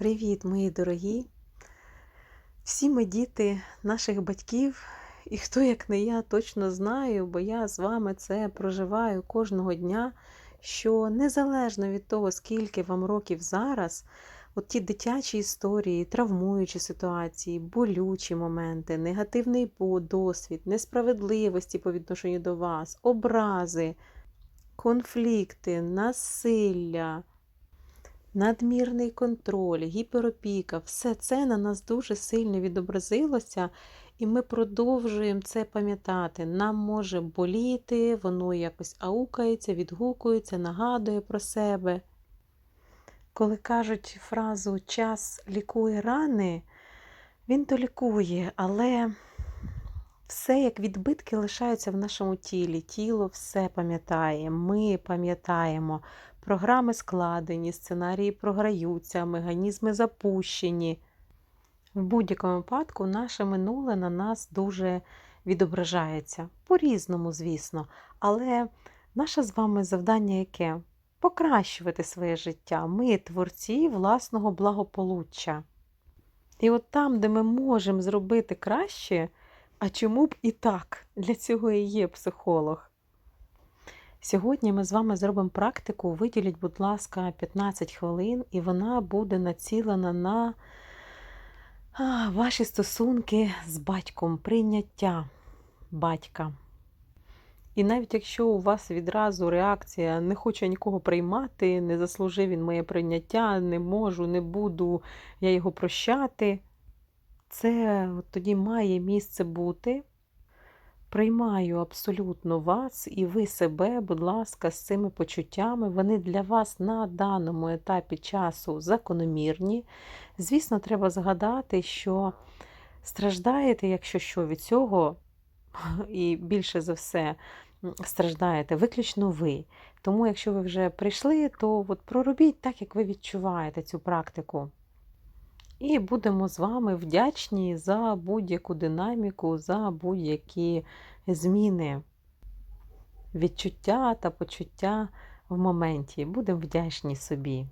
Привіт, мої дорогі! Всі ми діти наших батьків, і хто, як не я, точно знаю, бо я з вами це проживаю кожного дня, що незалежно від того, скільки вам років зараз, от ті дитячі історії, травмуючі ситуації, болючі моменти, негативний досвід, несправедливості по відношенню до вас, образи, конфлікти, насилля надмірний контроль, гіперопіка, все це на нас дуже сильно відобразилося, і ми продовжуємо це пам'ятати. Нам може боліти, воно якось аукається, відгукується, нагадує про себе. Коли кажуть фразу час лікує рани, він то лікує, але все як відбитки лишаються в нашому тілі. Тіло все пам'ятає, ми пам'ятаємо. Програми складені, сценарії програються, механізми запущені. В будь-якому випадку наше минуле на нас дуже відображається. По-різному, звісно. Але наше з вами завдання яке? Покращувати своє життя. Ми творці власного благополуччя. І от там, де ми можемо зробити краще, а чому б і так? Для цього і є психолог. Сьогодні ми з вами зробимо практику. Виділіть, будь ласка, 15 хвилин, і вона буде націлена на ваші стосунки з батьком, прийняття батька. І навіть якщо у вас відразу реакція не хочу нікого приймати, не заслужив він моє прийняття, не можу, не буду я його прощати, це тоді має місце бути. Приймаю абсолютно вас і ви себе, будь ласка, з цими почуттями. Вони для вас на даному етапі часу закономірні. Звісно, треба згадати, що страждаєте, якщо що від цього, і більше за все страждаєте виключно ви. Тому, якщо ви вже прийшли, то от проробіть так, як ви відчуваєте цю практику. І будемо з вами вдячні за будь-яку динаміку, за будь-які зміни відчуття та почуття в моменті. Будемо вдячні собі.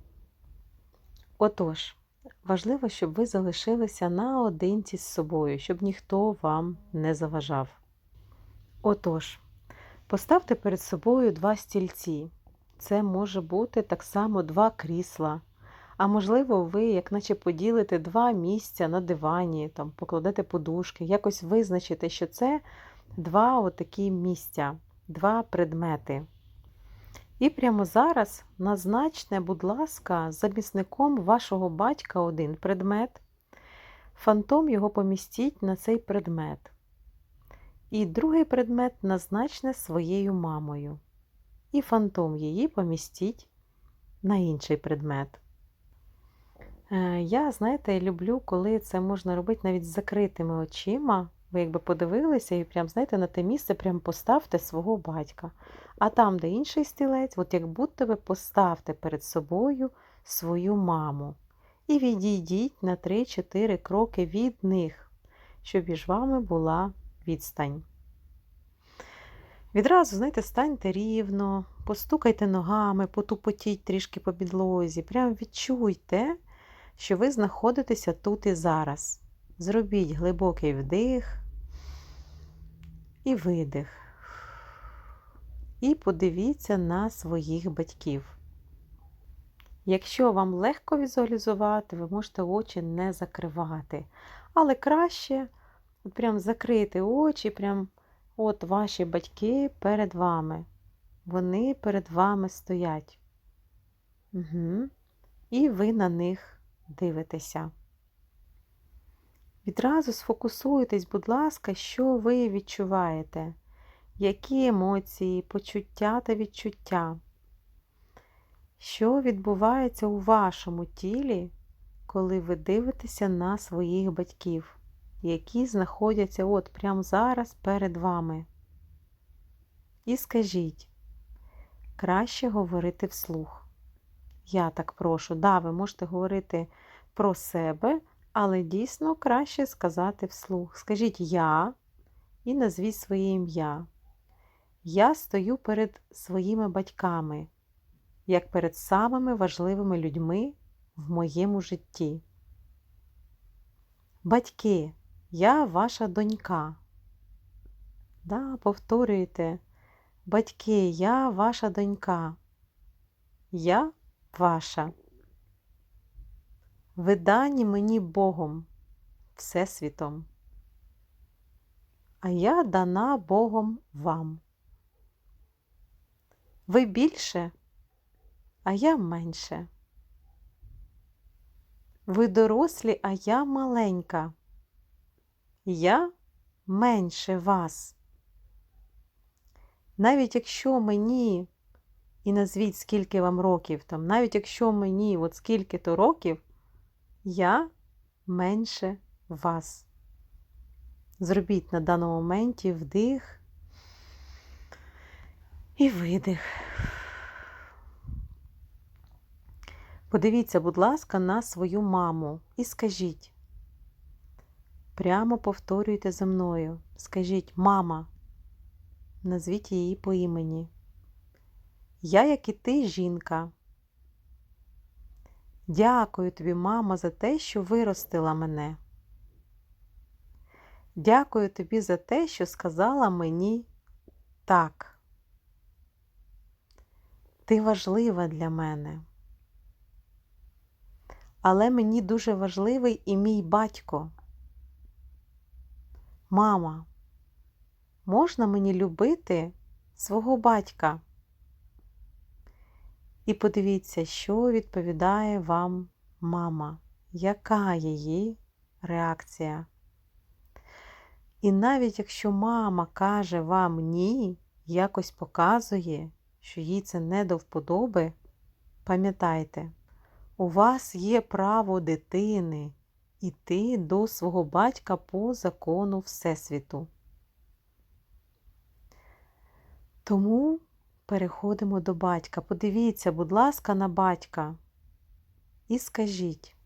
Отож, важливо, щоб ви залишилися наодинці з собою, щоб ніхто вам не заважав. Отож, поставте перед собою два стільці. Це може бути так само два крісла. А можливо, ви, як наче поділите два місця на дивані, там, покладете подушки, якось визначите, що це два отакі місця, два предмети. І прямо зараз назначте, будь ласка, замісником вашого батька один предмет. Фантом його помістіть на цей предмет. І другий предмет назначне своєю мамою. І фантом її помістіть на інший предмет. Е, я, знаєте, люблю, коли це можна робити навіть з закритими очима. Ви якби подивилися і прям, знаєте, на те місце прям поставте свого батька. А там, де інший стілець, от як будто ви поставте перед собою свою маму. І відійдіть на 3-4 кроки від них, щоб між вами була відстань. Відразу, знаєте, станьте рівно, постукайте ногами, потупотіть трішки по підлозі. Прям відчуйте, що ви знаходитеся тут і зараз. Зробіть глибокий вдих і видих. І подивіться на своїх батьків. Якщо вам легко візуалізувати, ви можете очі не закривати. Але краще прям закрити очі, прям от ваші батьки перед вами. Вони перед вами стоять. Угу. І ви на них дивитеся. Відразу сфокусуйтесь, будь ласка, що ви відчуваєте, які емоції, почуття та відчуття, що відбувається у вашому тілі, коли ви дивитеся на своїх батьків, які знаходяться от прямо зараз перед вами. І скажіть, краще говорити вслух. Я так прошу, да, ви можете говорити про себе, але дійсно краще сказати вслух. Скажіть я і назвіть своє ім'я. Я стою перед своїми батьками, як перед самими важливими людьми в моєму житті. Батьки, я ваша донька. Да, Повторюйте, батьки, я ваша донька. Я ваша. Ви дані мені Богом, Всесвітом. А я дана Богом вам. Ви більше, а я менше. Ви дорослі, а я маленька. Я менше вас. Навіть якщо мені, і назвіть, скільки вам років, там, навіть якщо мені от скільки-то років, я менше вас. Зробіть на даному моменті вдих і видих. Подивіться, будь ласка, на свою маму і скажіть. Прямо повторюйте за мною. Скажіть, мама, назвіть її по імені. Я, як і ти, жінка. Дякую тобі, мама, за те, що виростила мене. Дякую тобі за те, що сказала мені так. Ти важлива для мене. Але мені дуже важливий і мій батько. Мама, можна мені любити свого батька? І подивіться, що відповідає вам мама, яка її реакція. І навіть якщо мама каже вам ні, якось показує, що їй це не до вподоби, пам'ятайте, у вас є право дитини іти до свого батька по закону Всесвіту. Тому переходимо до батька. Подивіться, будь ласка, на батька і скажіть,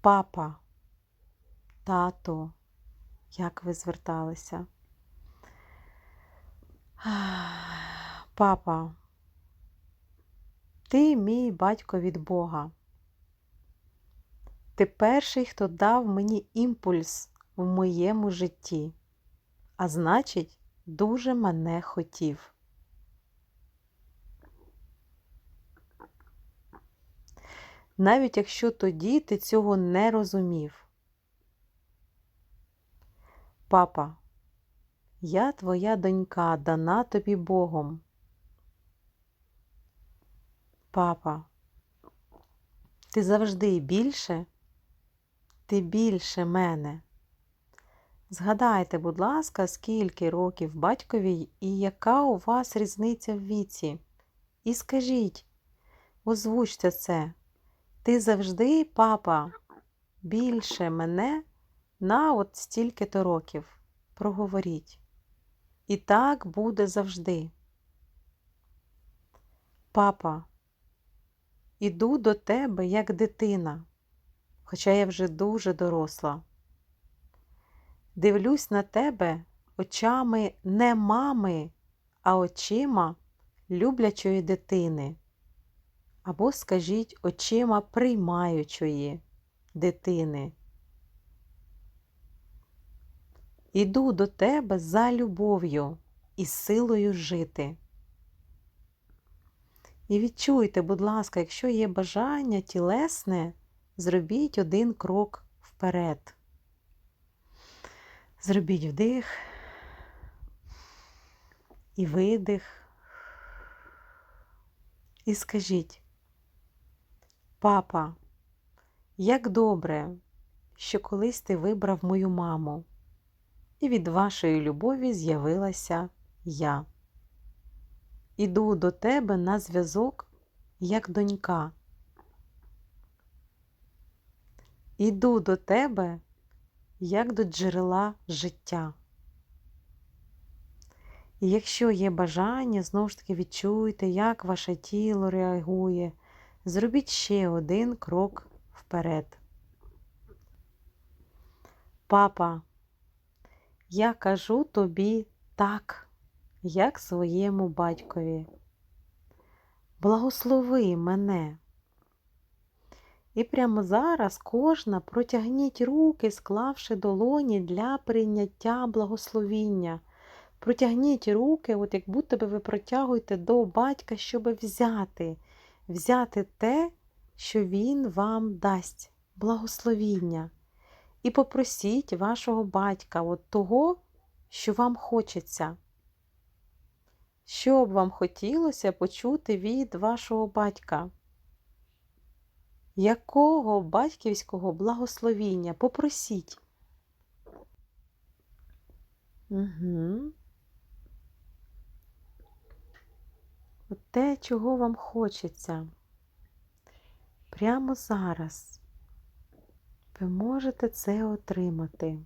папа, тато, як ви зверталися? Папа, ти мій батько від Бога. Ти перший, хто дав мені імпульс в моєму житті, а значить, дуже мене хотів. Навіть якщо тоді ти цього не розумів. Папа, я твоя донька, дана тобі Богом. Папа, ти завжди більше, ти більше мене. Згадайте, будь ласка, скільки років батькові і яка у вас різниця в віці. І скажіть, озвучте це, ти завжди, папа, більше мене на от стільки-то років. Проговоріть. І так буде завжди. Папа, іду до тебе як дитина, хоча я вже дуже доросла. Дивлюсь на тебе очами не мами, а очима люблячої дитини. Або, скажіть, очима приймаючої дитини. Іду до тебе за любов'ю і силою жити. І відчуйте, будь ласка, якщо є бажання тілесне, зробіть один крок вперед. Зробіть вдих і видих. І скажіть, папа, як добре, що колись ти вибрав мою маму, і від вашої любові з'явилася я. Іду до тебе на зв'язок, як донька. Іду до тебе як до джерела життя. І якщо є бажання, знову ж таки відчуйте, як ваше тіло реагує. Зробіть ще один крок вперед. Папа, я кажу тобі так, як своєму батькові. благослови мене. І прямо зараз кожна протягніть руки, склавши долоні для прийняття благословіння. Протягніть руки, от як будто би ви протягуєте до батька, щоб взяти, взяти те, що він вам дасть, благословіння. І попросіть вашого батька от того, що вам хочеться. Що б вам хотілося почути від вашого батька? Якого батьківського благословіння? Попросіть. Угу. Те, чого вам хочеться. Прямо зараз ви можете це отримати.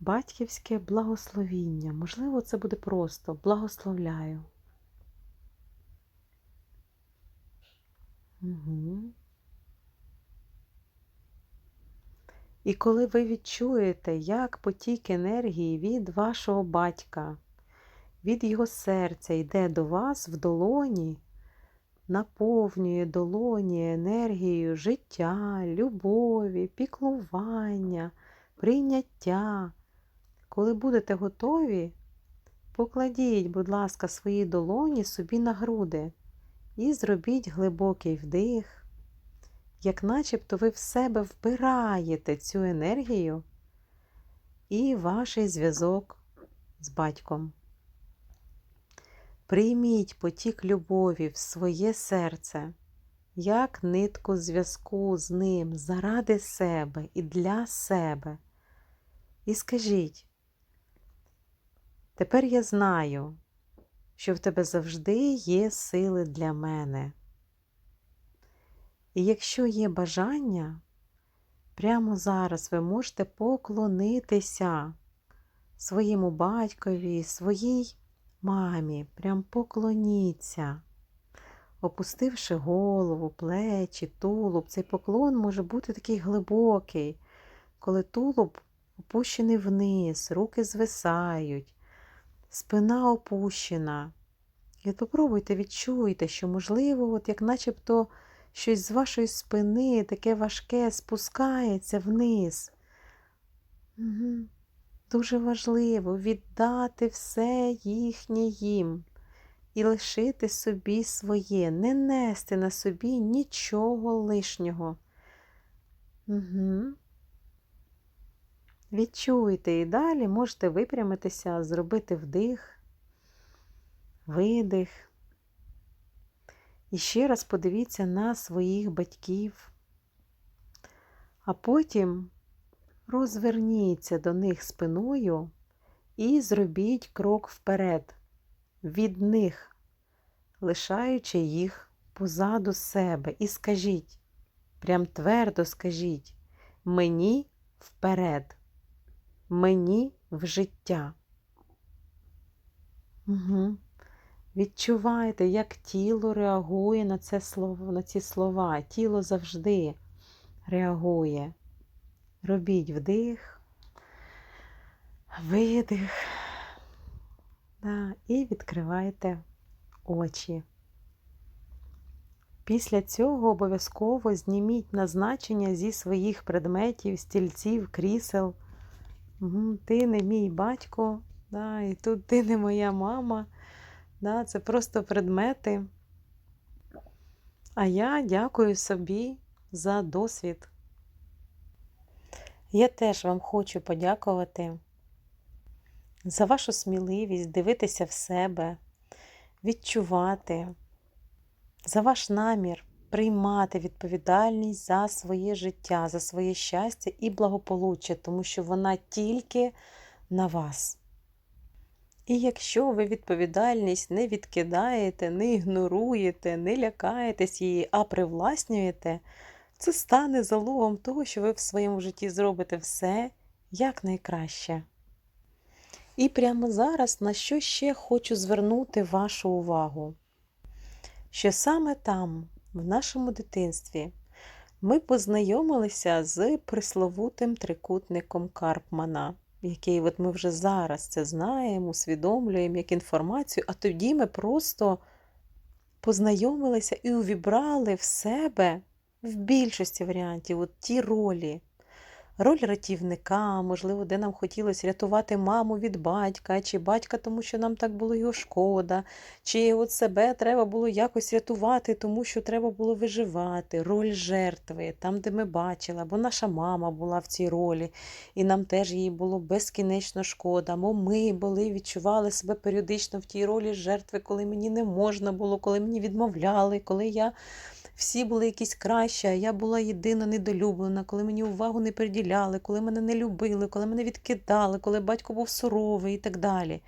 Батьківське благословіння. Можливо, це буде просто благословляю. Угу. І коли ви відчуєте, як потік енергії від вашого батька, від його серця йде до вас в долоні, наповнює долоні енергією життя, любові, піклування, прийняття. Коли будете готові, покладіть, будь ласка, свої долоні собі на груди і зробіть глибокий вдих, як начебто ви в себе вбираєте цю енергію і ваш зв'язок з батьком. Прийміть потік любові в своє серце, як нитку зв'язку з ним заради себе і для себе. І скажіть, тепер я знаю, що в тебе завжди є сили для мене. І якщо є бажання, прямо зараз ви можете поклонитися своєму батькові, своїй мамі, прям поклоніться, опустивши голову, плечі, тулуб. Цей поклон може бути такий глибокий, коли тулуб опущений вниз, руки звисають, спина опущена. І попробуйте відчуйте, що, можливо, от як начебто щось з вашої спини таке важке спускається вниз. Угу. Дуже важливо віддати все їхнє їм і лишити собі своє, не нести на собі нічого лишнього. Угу. Відчуйте і далі можете випрямитися, зробити вдих, видих. І ще раз подивіться на своїх батьків, а потім розверніться до них спиною і зробіть крок вперед, від них, лишаючи їх позаду себе. І скажіть, прям твердо скажіть, мені вперед мені в життя. Угу. Відчувайте, як тіло реагує на це слово, на ці слова. Тіло завжди реагує. Робіть вдих, видих да, і відкривайте очі. Після цього обов'язково зніміть назначення зі своїх предметів, стільців, крісел. Ти не мій батько, да, і тут ти не моя мама. Да, Це просто предмети. А я дякую собі за досвід. Я теж вам хочу подякувати за вашу сміливість дивитися в себе, відчувати, за ваш намір приймати відповідальність за своє життя, за своє щастя і благополуччя, тому що вона тільки на вас. І якщо ви відповідальність не відкидаєте, не ігноруєте, не лякаєтесь її, а привласнюєте, це стане залогом того, що ви в своєму житті зробите все якнайкраще. І прямо зараз на що ще хочу звернути вашу увагу, що саме там, в нашому дитинстві ми познайомилися з присловутим трикутником Карпмана, який от ми вже зараз це знаємо, усвідомлюємо як інформацію, а тоді ми просто познайомилися і увібрали в себе в більшості варіантів от ті ролі. Роль рятівника, можливо, де нам хотілося рятувати маму від батька, чи батька, тому що нам так було його шкода, чи от себе треба було якось рятувати, тому що треба було виживати, роль жертви, там, де ми бачили, або наша мама була в цій ролі, і нам теж їй було безкінечно шкода. Або ми були, відчували себе періодично в тій ролі жертви, коли мені не можна було, коли мені відмовляли, коли я всі були якісь кращі, а я була єдина недолюблена, коли мені увагу не приділяли, коли мене не любили, коли мене відкидали, коли батько був суровий і так далі.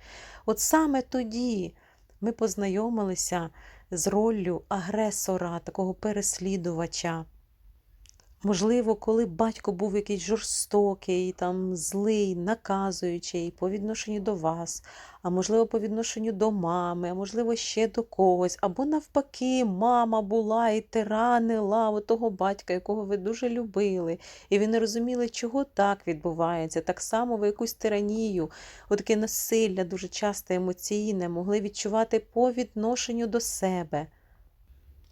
От саме тоді ми познайомилися з роллю агресора, такого переслідувача. Можливо, коли батько був якийсь жорстокий, там, злий, наказуючий по відношенню до вас, а можливо, по відношенню до мами, а можливо, ще до когось. Або навпаки, мама була і тиранила того батька, якого ви дуже любили, і ви не розуміли, чого так відбувається. Так само ви якусь тиранію, отаке насилля дуже часто емоційне, могли відчувати по відношенню до себе.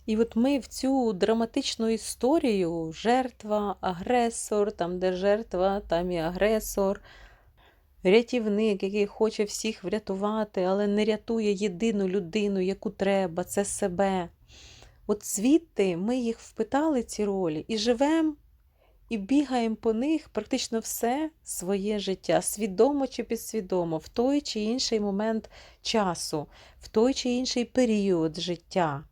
І от ми в цю драматичну історію жертва, агресор, там, де жертва, там і агресор, рятівник, який хоче всіх врятувати, але не рятує єдину людину, яку треба, це себе. От звідти ми їх впитали, ці ролі, і живемо, і бігаємо по них практично все своє життя, свідомо чи підсвідомо, в той чи інший момент часу, в той чи інший період життя.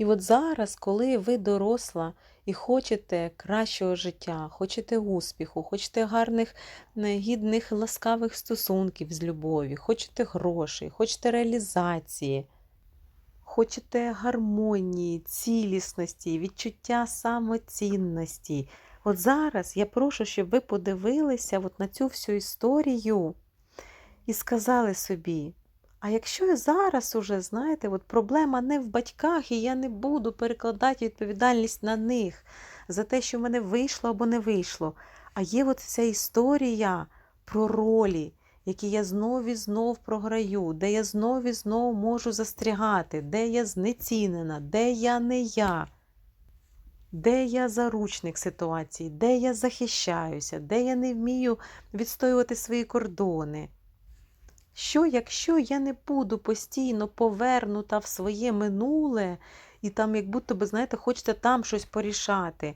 І от зараз, коли ви доросла і хочете кращого життя, хочете успіху, хочете гарних, гідних, ласкавих стосунків з любові, хочете грошей, хочете реалізації, хочете гармонії, цілісності, відчуття самоцінності. От зараз я прошу, щоб ви подивилися от на цю всю історію і сказали собі. А якщо я зараз уже, знаєте, от проблема не в батьках, і я не буду перекладати відповідальність на них за те, що в мене вийшло або не вийшло. А є от ця історія про ролі, які я знов і знов програю, де я знов і знов можу застрягати, де я знецінена, де я не я, де я заручник ситуації, де я захищаюся, де я не вмію відстоювати свої кордони. Що, якщо я не буду постійно повернута в своє минуле, і там, як будто би, знаєте, хочете там щось порішати,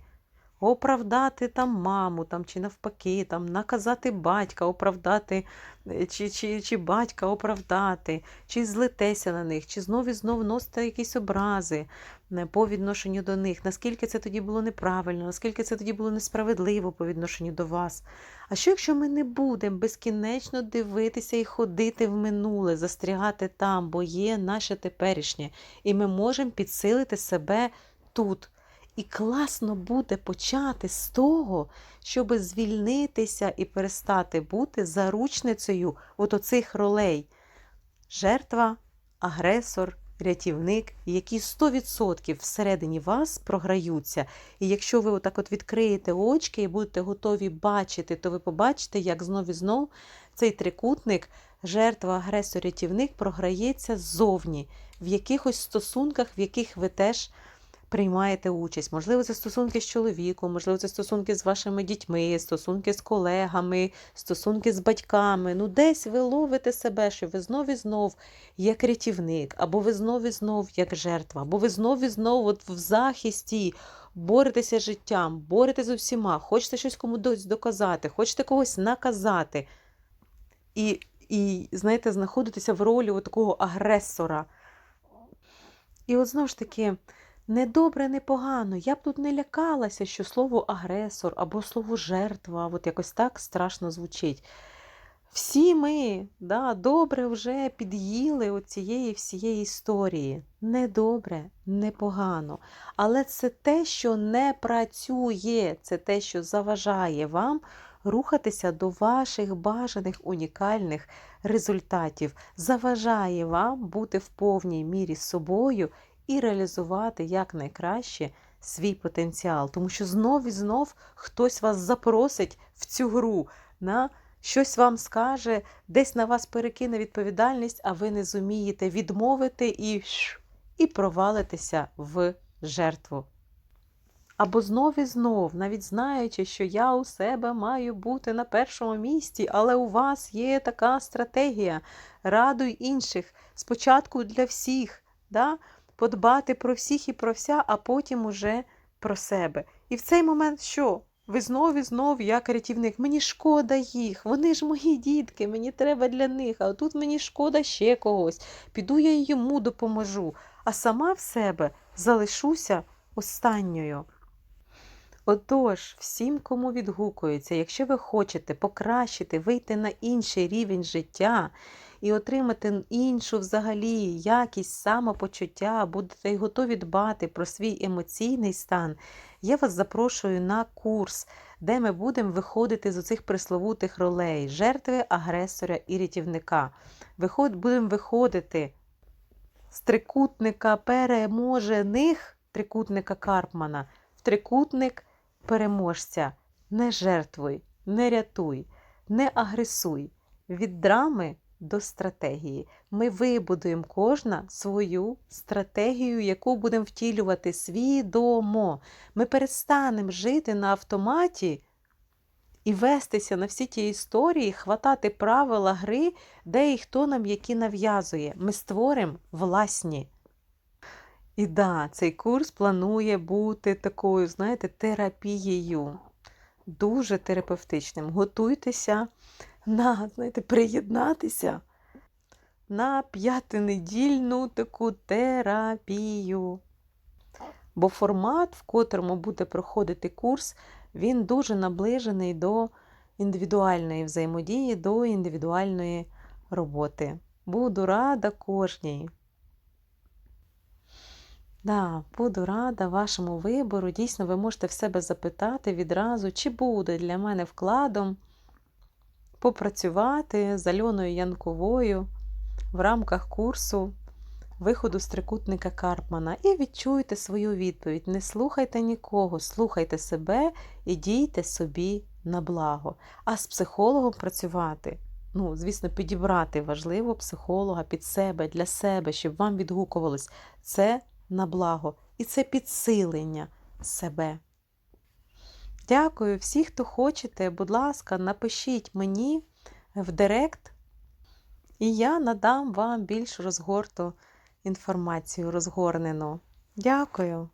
оправдати там маму, там, чи навпаки, там, наказати батька, оправдати, е, чи чи, чи батька оправдати, чи злитеся на них, чи знов і знов носите якісь образи е, по відношенню до них, наскільки це тоді було неправильно, наскільки це тоді було несправедливо по відношенню до вас. А що, якщо ми не будемо безкінечно дивитися і ходити в минуле, застрягати там, бо є наше теперішнє, і ми можемо підсилити себе тут. І класно буде почати з того, щоб звільнитися і перестати бути заручницею от оцих ролей. Жертва, агресор, рятівник, які 100% всередині вас програються. І якщо ви отак от відкриєте очки і будете готові бачити, то ви побачите, як знов і знов цей трикутник, жертва, агресор, рятівник програється ззовні, в якихось стосунках, в яких ви теж приймаєте участь. Можливо, це стосунки з чоловіком, можливо, це стосунки з вашими дітьми, стосунки з колегами, стосунки з батьками. Ну, десь ви ловите себе, що ви знов і знов як рятівник, або ви знов і знов як жертва, або ви знов і знов от в захисті. Боретеся з життям, боретеся з усіма, хочете щось комусь доказати, хочете когось наказати. І, і знаєте, знаходитеся в ролі такого агресора. І от знову ж таки, не добре, не погано. Я б тут не лякалася, що слово агресор або слово жертва от якось так страшно звучить. Всі ми да, добре вже під'їли цієї всієї історії. Не добре, не погано. Але це те, що не працює, це те, що заважає вам рухатися до ваших бажаних унікальних результатів, заважає вам бути в повній мірі собою і реалізувати якнайкраще свій потенціал. Тому що знов і знов хтось вас запросить в цю гру, на щось вам скаже, десь на вас перекине відповідальність, а ви не зумієте відмовити і і провалитеся в жертву. Або знов і знов, навіть знаючи, що я у себе маю бути на першому місці, але у вас є така стратегія. Радуй інших, спочатку для всіх, да? Подбати про всіх і про вся, а потім уже про себе. І в цей момент що? Ви знов і знов, як рятівник, мені шкода їх, вони ж мої дітки, мені треба для них, а тут мені шкода ще когось. Піду я йому допоможу, а сама в себе залишуся останньою. Отож, всім, кому відгукується, якщо ви хочете покращити, вийти на інший рівень життя і отримати іншу взагалі якість самопочуття, будете готові дбати про свій емоційний стан, я вас запрошую на курс, де ми будемо виходити з оцих присловутих ролей жертви, агресора і рятівника. Виход, будемо виходити з трикутника переможених трикутника Карпмана в трикутник переможця. Не жертвуй, не рятуй, не агресуй. Від драми до стратегії. Ми вибудуємо кожна свою стратегію, яку будемо втілювати свідомо. Ми перестанемо жити на автоматі і вестися на всі ті історії, хватати правила гри, де і хто нам які нав'язує. Ми створимо власні. І да, цей курс планує бути такою, знаєте, терапією, дуже терапевтичним. Готуйтеся на, знаєте, приєднатися на п'ятинедільну таку терапію. Бо формат, в котрому буде проходити курс, він дуже наближений до індивідуальної взаємодії, до індивідуальної роботи. Буду рада кожній. Да, буду рада вашому вибору. Дійсно, ви можете в себе запитати відразу, чи буде для мене вкладом попрацювати з Альоною Янковою в рамках курсу виходу з трикутника Карпмана. І відчуйте свою відповідь. Не слухайте нікого, слухайте себе і дійте собі на благо. А з психологом працювати. Ну, звісно, підібрати важливо психолога під себе, для себе, щоб вам відгукувалось. Це на благо. І це підсилення себе. Дякую всі, хто хочете, будь ласка, напишіть мені в Директ, і я надам вам більш розгорту інформацію розгорнену. Дякую!